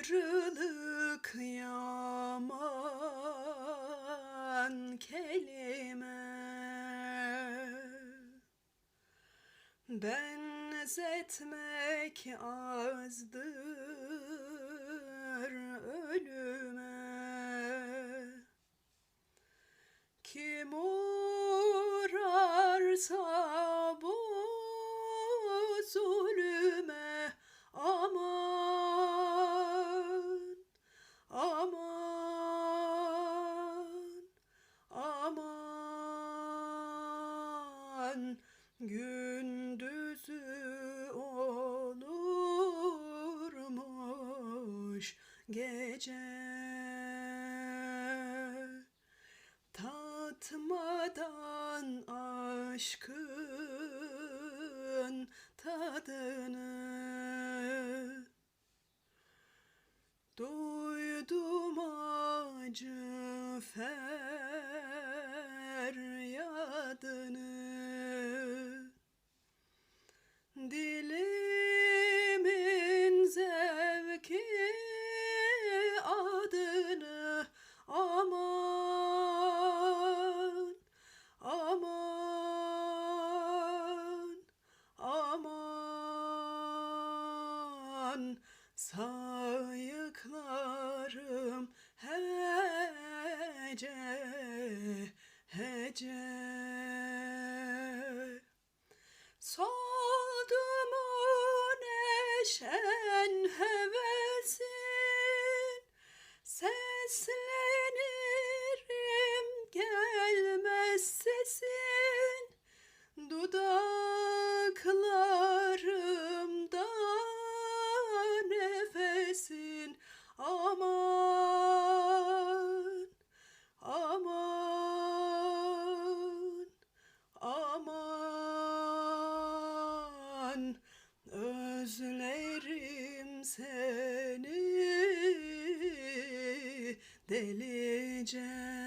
Ayrılık yaman kelime. Benzetmek azdır ölüme. Kim uğrarsa aman gündüzü olurmuş gece. Tatmadan aşkın tadını Duydum acı feryadını Dilimin zevki adını aman aman aman. Sayıklarım hece neşen hevesin Seslenirim gelmez sesin. Dudaklarımda nefesin Aman, aman, aman. Özlerim delice.